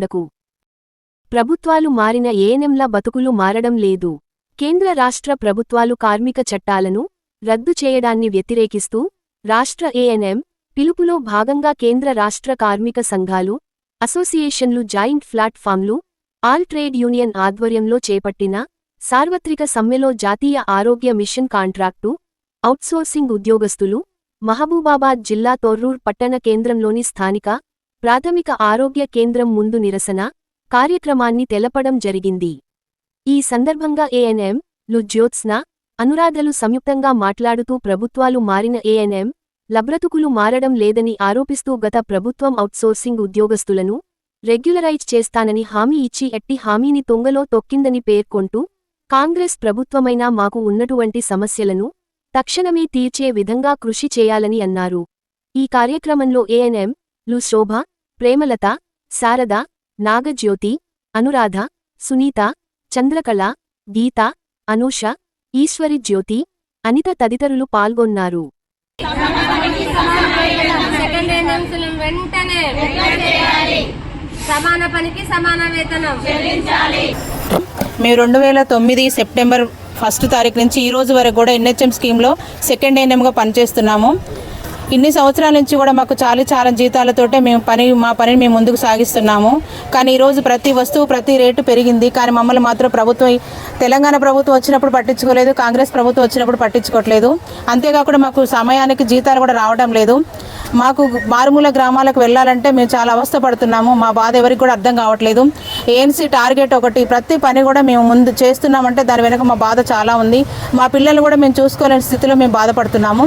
కొండకు ప్రభుత్వాలు మారిన ఏనెంల బతుకులు మారడం లేదు. కేంద్ర రాష్ట్ర ప్రభుత్వాలు కార్మిక చట్టాలను రద్దు చేయడాన్ని వ్యతిరేకిస్తూ రాష్ట్ర ఏఎన్ఎం పిలుపులో భాగంగా కేంద్ర రాష్ట్ర కార్మిక సంఘాలు అసోసియేషన్లు జాయింట్ ప్లాట్ఫామ్లు ఆల్ ట్రేడ్ యూనియన్ ఆధ్వర్యంలో చేపట్టిన సార్వత్రిక సమ్మెలో జాతీయ ఆరోగ్య మిషన్ కాంట్రాక్టు ఔట్సోర్సింగ్ ఉద్యోగస్తులు మహబూబాబాద్ జిల్లా తొర్రూర్ పట్టణ కేంద్రంలోని స్థానిక ప్రాథమిక ఆరోగ్య కేంద్రం ముందు నిరసన కార్యక్రమాన్ని తెలపడం జరిగింది. ఈ సందర్భంగా ఏఎన్ఎం లు జ్యోత్స్న అనురాధలు సంయుక్తంగా మాట్లాడుతూ ప్రభుత్వాలు మారిన ఏఎన్ఎం లబ్రతుకులు మారడం లేదని ఆరోపిస్తూ గత ప్రభుత్వం ఔట్సోర్సింగ్ ఉద్యోగస్తులను రెగ్యులరైజ్ చేస్తానని హామీ ఇచ్చి ఎట్టి హామీని తొంగలో తొక్కిందని పేర్కొంటూ కాంగ్రెస్ ప్రభుత్వమైనా మాకు ఉన్నటువంటి సమస్యలను తక్షణమే తీర్చే విధంగా కృషి చేయాలని అన్నారు. ఈ కార్యక్రమంలో ఏఎన్ఎం లు శోభ ప్రేమలత శారద నాగజ్యోతి అనురాధ సునీత చంద్రకళ గీత అనూష ఈశ్వరి జ్యోతి అనిత తదితరులు పాల్గొన్నారు. సెకండ్ ఎన్ఎంసీలను వెంటనే సమాన పనికి సమాన వేతనం. మేము రెండు వేల తొమ్మిది సెప్టెంబర్ ఫస్ట్ తారీఖు నుంచి ఈ రోజు వరకు కూడా ఎన్హెచ్ఎం స్కీమ్లో సెకండ్ ఎన్ఎంగా పనిచేస్తున్నాము. ఇన్ని సంవత్సరాల నుంచి కూడా మాకు చాలా చాలా జీతాలతోటే మేము పని మా పనిని మేము ముందుకు సాగిస్తున్నాము. కానీ ఈరోజు ప్రతి వస్తువు ప్రతి రేటు పెరిగింది. కానీ మమ్మల్ని మాత్రం ప్రభుత్వం తెలంగాణ ప్రభుత్వం వచ్చినప్పుడు పట్టించుకోలేదు. కాంగ్రెస్ ప్రభుత్వం వచ్చినప్పుడు పట్టించుకోవట్లేదు అంతేకాకుండా మాకు సమయానికి జీతాలు కూడా రావడం లేదు. మాకు మారుమూల గ్రామాలకు వెళ్ళాలంటే మేము చాలా అవస్థ పడుతున్నాము మా బాధ ఎవరికి కూడా అర్థం కావట్లేదు. ఏఎన్సీ టార్గెట్ ఒకటి ప్రతి పని కూడా మేము ముందు చేస్తున్నామంటే దాని వెనుక మా బాధ చాలా ఉంది. మా పిల్లలు కూడా మేము చూసుకోలేని స్థితిలో మేము బాధపడుతున్నాము.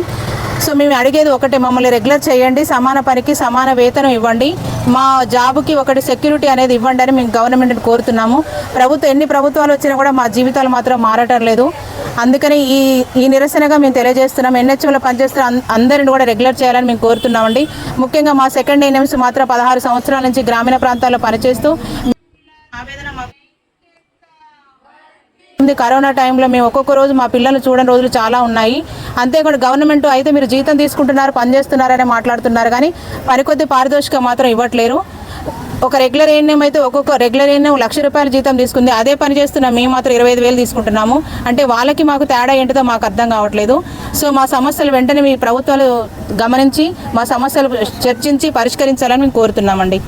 సో మేము అడిగేది ఒకటే మమ్మల్ని రెగ్యులర్ చేయండి సమాన పనికి సమాన వేతనం ఇవ్వండి. మా జాబ్కి ఒకటి సెక్యూరిటీ అనేది ఇవ్వండి అని మేము గవర్నమెంట్ని కోరుతున్నాము. ప్రభుత్వం ఎన్ని ప్రభుత్వాలు వచ్చినా కూడా మా జీవితాలు మాత్రం మారటం లేదు. అందుకని ఈ ఈ నిరసనగా మేము తెలియజేస్తున్నాం ఎన్హెచ్ఎంలో పనిచేస్తున్న అందరిని కూడా రెగ్యులర్ చేయాలని మేము కోరుతున్నామండి. ముఖ్యంగా మా సెకండ్ ఎన్ఎంస్ మాత్రం పదహారు సంవత్సరాల నుంచి గ్రామీణ ప్రాంతాల్లో పనిచేస్తూ ఆవేదన మా ఉంది. కరోనా టైంలో మేము ఒక్కొక్క రోజు మా పిల్లలు చూడని రోజులు చాలా ఉన్నాయి. అంతేకాదు గవర్నమెంట్ అయితే మీరు జీతం తీసుకుంటున్నారు పనిచేస్తున్నారని మాట్లాడుతున్నారు. కానీ పనికొద్ది పారితోషికం మాత్రం ఇవ్వట్లేరు. ఒక రెగ్యులర్ ఏఎన్ఎం అయితే ఒక్కొక్క రెగ్యులర్ ఏఎన్ఎం లక్ష రూపాయల జీతం తీసుకుంది. అదే పని చేస్తున్న మేము మాత్రం ఇరవై ఐదు వేలు తీసుకుంటున్నాము. అంటే వాళ్ళకి మాకు తేడా ఏంటిదో మాకు అర్థం కావట్లేదు. సో మా సమస్యలు వెంటనే మీ ప్రభుత్వాలు గమనించి మా సమస్యలు చర్చించి పరిష్కరించాలని మేము కోరుతున్నామండి.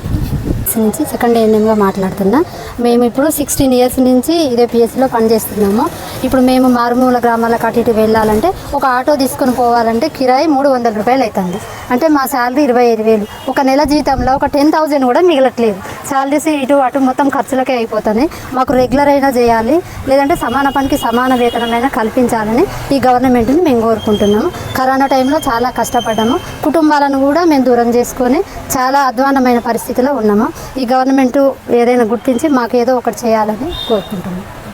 నుంచి సెకండ్ ఏఎన్ఎంగా మాట్లాడుతున్నా. మేము ఇప్పుడు సిక్స్టీన్ ఇయర్స్ నుంచి ఇదే పిఎస్సిలో పనిచేస్తున్నాము. ఇప్పుడు మేము మారుమూల గ్రామాలకు అటు ఇటు వెళ్ళాలంటే ఒక ఆటో తీసుకొని పోవాలంటే కిరాయి మూడు వందల రూపాయలు అవుతుంది. అంటే మా శాలరీ ఇరవై ఐదు వేలు. ఒక నెల జీతంలో ఒక టెన్ థౌజండ్ కూడా మిగలట్లేదు. శాలరీస్ ఇటు అటు మొత్తం ఖర్చులకే అయిపోతుంది. మాకు రెగ్యులర్ అయినా చేయాలి. లేదంటే సమాన పనికి సమాన వేతనమైనా కల్పించాలని ఈ గవర్నమెంట్ని మేము కోరుకుంటున్నాము. కరోనా టైంలో చాలా కష్టపడ్డాము. కుటుంబాలను కూడా మేము దూరం చేసుకొని చాలా అధ్వానమైన పరిస్థితిలో ఉన్నాము. ఈ గవర్నమెంట్ ఏదైనా గుర్తించి మాకు ఏదో ఒకటి చేయాలని కోరుకుంటున్నాము.